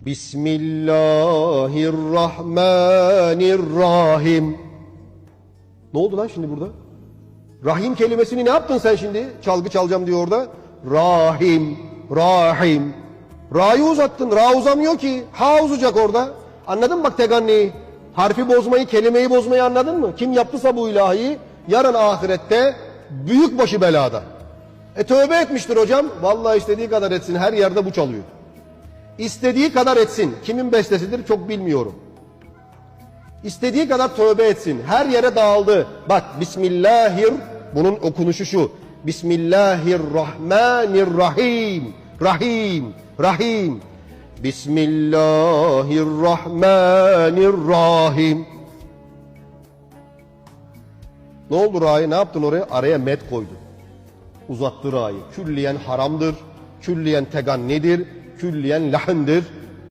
Bismillahirrahmanirrahim. Ne oldu lan şimdi burada? Rahim kelimesini ne yaptın sen şimdi? Çalgı çalacağım diyor orada. Rahim, Rahim. Ra'yı uzattın. Ra uzamıyor ki. Ha uzayacak orada. Anladın mı bak teganniyi? Harfi bozmayı, kelimeyi bozmayı anladın mı? Kim yaptıysa bu ilahiyi yarın ahirette büyük başı belada. E tövbe etmiştir hocam. Vallahi istediği kadar etsin. Her yerde bu çalıyor. İstediği kadar etsin. Kimin bestesidir çok bilmiyorum. İstediği kadar tövbe etsin. Her yere dağıldı. Bak Bismillahir bunun okunuşu şu. Bismillahirrahmanirrahim. Rahim. Rahim. Bismillahirrahmanirrahim. Ne oldu Ra'yı? Ne yaptın oraya? Araya met koydu. Uzattı Ra'yı. Külliyen haramdır. Külliyen tegannidir. Külliyen lahındır.